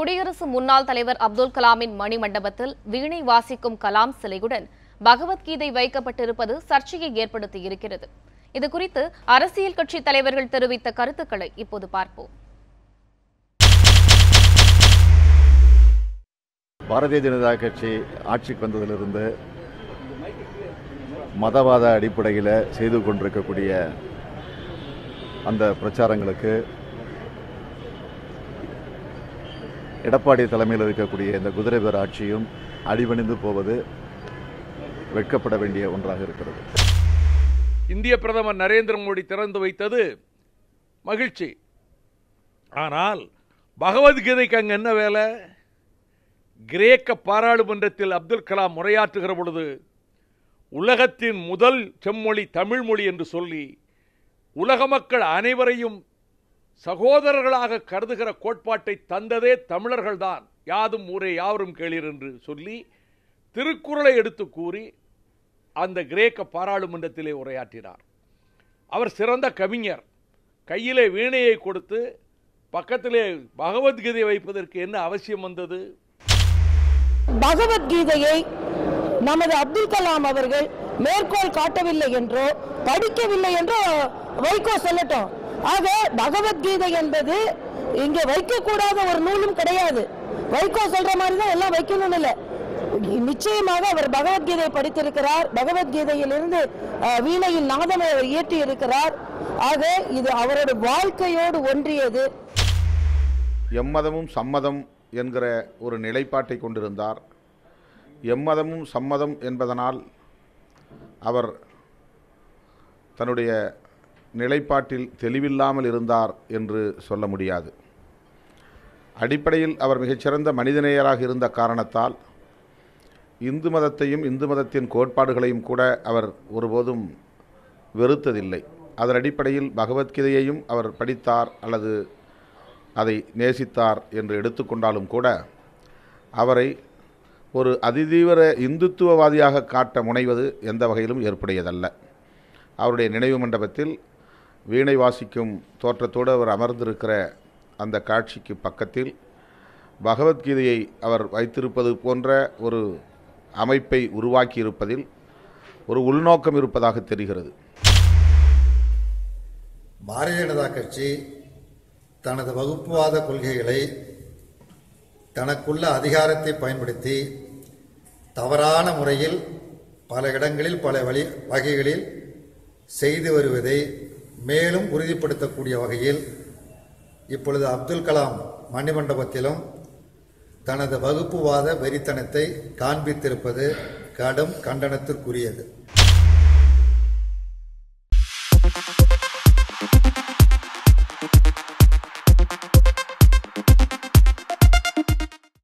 குடியரசு முன்னாள் தலைவர் அப்துல் கலாமின் மணிமண்டபத்தில் வீணை வாசிக்கும் கலாம் சிலையுடன் பகவத்கீதை வைக்கப்பட்டிருப்பது சர்ச்சையை ஏற்படுத்தியிருக்கிறது. இதுகுறித்து அரசியல் கட்சி தலைவர்கள் தெரிவித்த கருத்துக்களை இப்போது பார்ப்போம். பாரதிய ஜனதா கட்சி ஆட்சிக்கு வந்ததிலிருந்து மதவாத அடிப்படையில் செய்து கொண்டிருக்கக்கூடிய அந்த பிரச்சாரங்களுக்கு எடப்பாடி தலைமையில் இருக்கக்கூடிய இந்த குதிரைவர் ஆட்சியும் அடிபணிந்து போவது வெட்கப்பட வேண்டிய ஒன்றாக இருக்கிறது. இந்திய பிரதமர் நரேந்திர மோடி திறந்து வைத்தது மகிழ்ச்சி. ஆனால் பகவத்கீதைக்கு அங்கே என்ன வேலை? கிரேக்க பாராளுமன்றத்தில் அப்துல் கலாம் உரையாற்றுகிற பொழுது உலகத்தின் முதல் செம்மொழி தமிழ்மொழி என்று சொல்லி உலக மக்கள் அனைவரையும் சகோதரர்களாக கருதுகிற கோட்பாட்டை தந்ததே தமிழர்கள்தான். யாதும் ஊரே யாவரும் கேளீர் என்று சொல்லி திருக்குறளை எடுத்து கூறி அந்த கிரேக்க பாராளுமன்றத்திலே உரையாற்றினார். அவர் சிறந்த கவிஞர். கையிலே வீணையை கொடுத்து பக்கத்திலே பகவத்கீதை வைப்பதற்கு என்ன அவசியம் வந்தது? பகவத்கீதையை நமது அப்துல் கலாம் அவர்கள் மேற்கோள் காட்டவில்லை என்றோ படிக்கவில்லை என்றோ வைகோ சொல்லட்டும். ஆக பகவத்கீதை என்பது இங்கே வைக்கக்கூடாத ஒரு நூலும் கிடையாது. வைகோ சொல்ற மாதிரி தான் எல்லாம் வைக்கணும்னு இல்லை. நிச்சயமாக அவர் பகவத்கீதை படித்திருக்கிறார். பகவத்கீதையிலிருந்து வீணையில் நாதனை அவர் இயற்றி இருக்கிறார் ஆக இது அவரோட வாழ்க்கையோடு ஒன்றியது. எம்மதமும் சம்மதம் என்கிற ஒரு நிலைப்பாட்டை கொண்டிருந்தார். எம்மதமும் சம்மதம் என்பதனால் அவர் தன்னுடைய நிலைப்பாட்டில் தெளிவில்லாமல் இருந்தார் என்று சொல்ல முடியாது. அடிப்படையில் அவர் மிகச்சிறந்த மனிதநேயராக இருந்த காரணத்தால் இந்து மதத்தையும் இந்து மதத்தின் கோட்பாடுகளையும் கூட அவர் ஒருபோதும் வெறுத்ததில்லை. அதன் அடிப்படையில் பகவத்கீதையையும் அவர் படித்தார் அல்லது அதை நேசித்தார் என்று எடுத்துக்கொண்டாலும் கூட அவரை ஒரு அதிதீவிர இந்துத்துவவாதியாக காட்ட முனைவது எந்த வகையிலும் ஏற்புடையதல்ல. அவருடைய நினைவு மண்டபத்தில் வீணை வாசிக்கும் தோற்றத்தோடு அவர் அமர்ந்திருக்கிற அந்த காட்சிக்கு பக்கத்தில் பகவத்கீதையை அவர் வைத்திருப்பது போன்ற ஒரு அமைப்பை உருவாக்கியிருப்பதில் ஒரு உள்நோக்கம் இருப்பதாக தெரிகிறது. பாரதிய ஜனதா கட்சி தனது வகுப்புவாத கொள்கைகளை தனக்குள்ள அதிகாரத்தை பயன்படுத்தி தவறான முறையில் பல இடங்களில் பல வழி வகைகளில் செய்து வருவதை மேலும் உறுதிப்படுத்தக்கூடிய வகையில் இப்பொழுது அப்துல் கலாம் மணிமண்டபத்திலும் தனது வகுப்புவாத வெறித்தனத்தை காண்பித்திருப்பது கடும் கண்டனத்திற்குரியது.